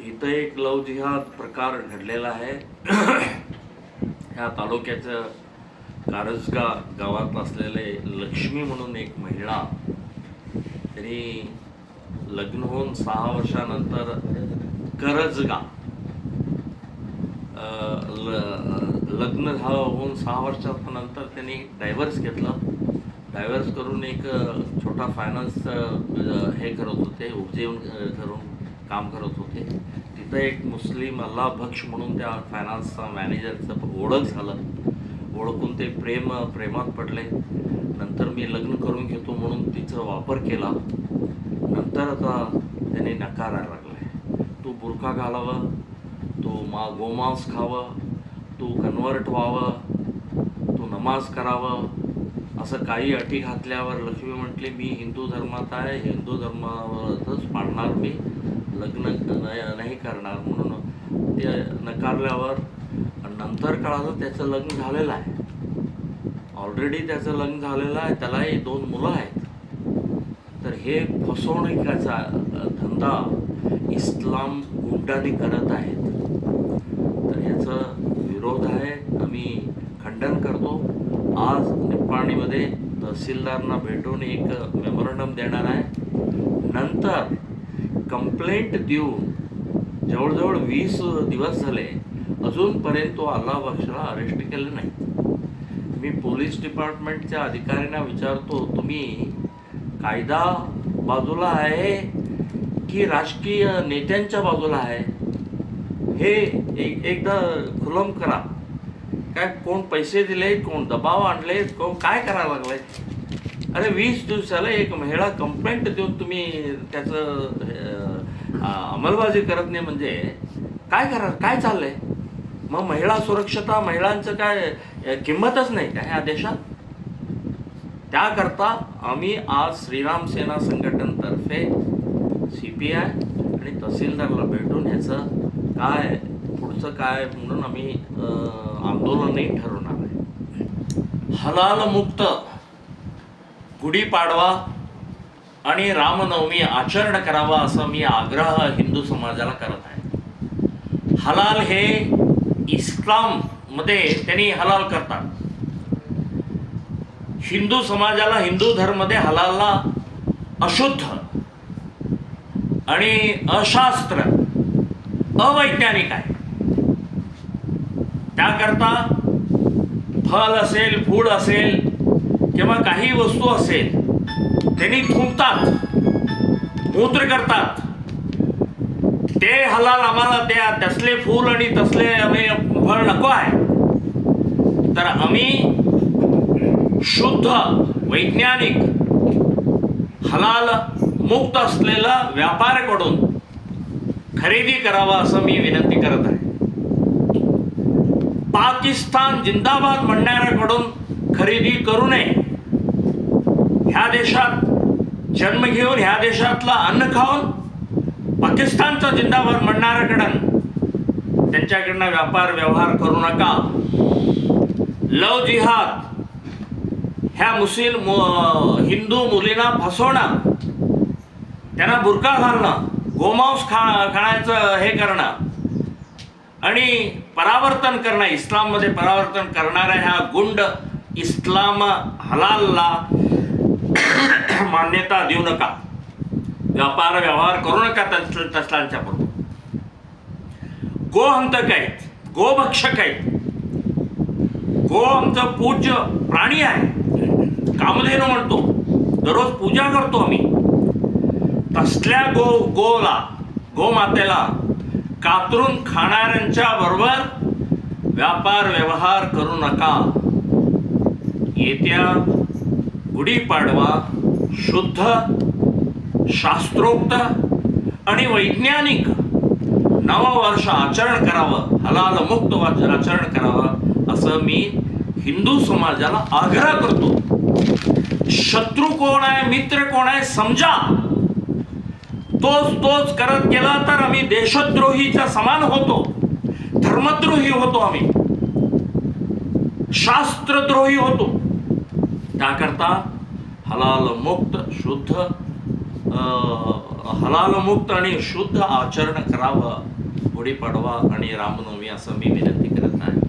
इथं एक लव जिहाद प्रकार घडलेला आहे. ह्या तालुक्याचं कारजगा गावात असलेले लक्ष्मी म्हणून एक महिला त्यांनी लग्न होऊन सहा वर्षानंतर करजगा ल- लग्न झालं होऊन सहा वर्षानंतर त्यांनी डायव्हर्स घेतलं. डायव्हर्स करून एक छोटा फायनान्स हे करत होते उपजीवन करून काम करत होते. तिथं एक मुस्लिम अल्लाह भक्ष म्हणून त्या फायनान्सचा मॅनेजरचं ओळख झालं. ओळखून ते प्रेम प्रेमात पडले. नंतर मी लग्न करून घेतो म्हणून तिचा वापर केला. नंतर आता त्याने नकारायला लागलाय तू बुरखा घालावं तू मा गोमांस खावं तू कन्वर्ट व्हावं तू नमाज करावं असं काही अटी घातल्यावर लक्ष्मी म्हटली मी हिंदू धर्मात आहे हिंदू धर्मावरच पाडणार मी. लग्न नाही करणार म्हणून ते नकारल्यावर नंतर कळालं त्याचं लग्न झालेलं आहे. ऑलरेडी त्याचं लग्न झालेलं आहे त्यालाही दोन मुलं आहेत. तर हे फसवणुकीचा धंदा इस्लाम गुंडांनी करत आहेत. तर याचा विरोध आहे आम्ही खंडन करतो. आज निपाणीमध्ये तहसीलदारांना भेटून एक मेमोरंडम देणार आहे. नंतर कंप्लेंट देऊन जवळजवळ वीस दिवस झाले अजूनपर्यंत तो अल्लाह बक्षला अरेस्ट केलं नाही. मी पोलीस डिपार्टमेंटच्या अधिकाऱ्यांना विचारतो तुम्ही कायदा बाजूला आहे की राजकीय नेत्यांच्या बाजूला आहे? हे एक एकदा खुलम करा. काय कोण पैसे दिले कोण दबाव आणले कोण काय करायला लागलाय? अरे वीस दिवसाला एक महिला कंप्लेंट देऊन तुम्ही त्याचं अंमलबाजी करत नाही म्हणजे काय करा काय चाललंय? मग महिला सुरक्षता महिलांचं काय किंमतच नाही का ह्या देशात? त्याकरता आम्ही आज श्रीराम सेना संघटनतर्फे सी पी आय आणि तहसीलदारला भेटून ह्याचं काय पुढचं काय म्हणून आम्ही आंदोलनही ठरवणार आहे. हलाल मुक्त गुढीपाडवा आणि रामनवमी आचरण करावा असा मी आग्रह हिंदू समाजाला करत आहे. हलाल हे इस्लाममध्ये त्यांनी हलाल करतात. हिंदू समाजाला हिंदू धर्ममध्ये हलालला अशुद्ध आणि अशास्त्र अवैज्ञानिक आहे. त्याकरता फल असेल फूड असेल किंवा काही वस्तू असेल त्यांनी थुंकतात मूत्र करतात. ते हलाल आम्हाला द्या तसले फूल आणि तसले आम्ही फळ नको आहे. तर आम्ही शुद्ध वैज्ञानिक हलाल मुक्त असलेला व्यापाऱ्याकडून खरेदी करावा असं मी विनंती करत आहे. पाकिस्तान जिंदाबाद म्हणणाऱ्याकडून खरेदी करू नये. ह्या देशात जन्म घेऊन ह्या देशातलं अन्न खाऊन पाकिस्तानचा जिंदाबाद म्हणणाऱ्याकडं त्यांच्याकडनं व्यापार व्यवहार करू नका. लव जिहाद. ह्या मुस्लिम मु- हिंदू मुलींना फसवणं. त्यांना बुरका घालणं. गोमांस खा खाण्याचं हे करणं. आणि परावर्तन करणं. इस्लाममध्ये परावर्तन करणाऱ्या ह्या गुंड इस्लाम हलालला मान्यता देऊ नका. व्यापार व्यवहार करू नका तस तसलांच्या बरोबर गोहंतक आहेत गोभक्षक आहेत. गो आमचं पूज्य प्राणी आहे. कामधेनू म्हणतो. दररोज पूजा करतो आम्ही. तसल्या गो गोला गोमातेला कातरून खाणाऱ्यांच्या बरोबर व्यापार व्यवहार करू नका. येत्या गुढीपाडवा शुद्ध शास्त्रोक्त आणि वैज्ञानिक नववर्ष आचरण करावं हलाल मुक्त आचरण करावं असं मी हिंदू समाजाला आग्रह करतो. शत्रू कोण आहे मित्र कोण आहे समजा. तोच तोच करत गेला तर आम्ही देशद्रोहीच्या समान होतो. धर्मद्रोही होतो आम्ही. शास्त्रद्रोही होतो. त्याकरता हलालमुक्त शुद्ध हलालमुक्त आणि शुद्ध आचरण करावं. गुढीपाडवा आणि रामनवमी असं मी विनंती करत आहे.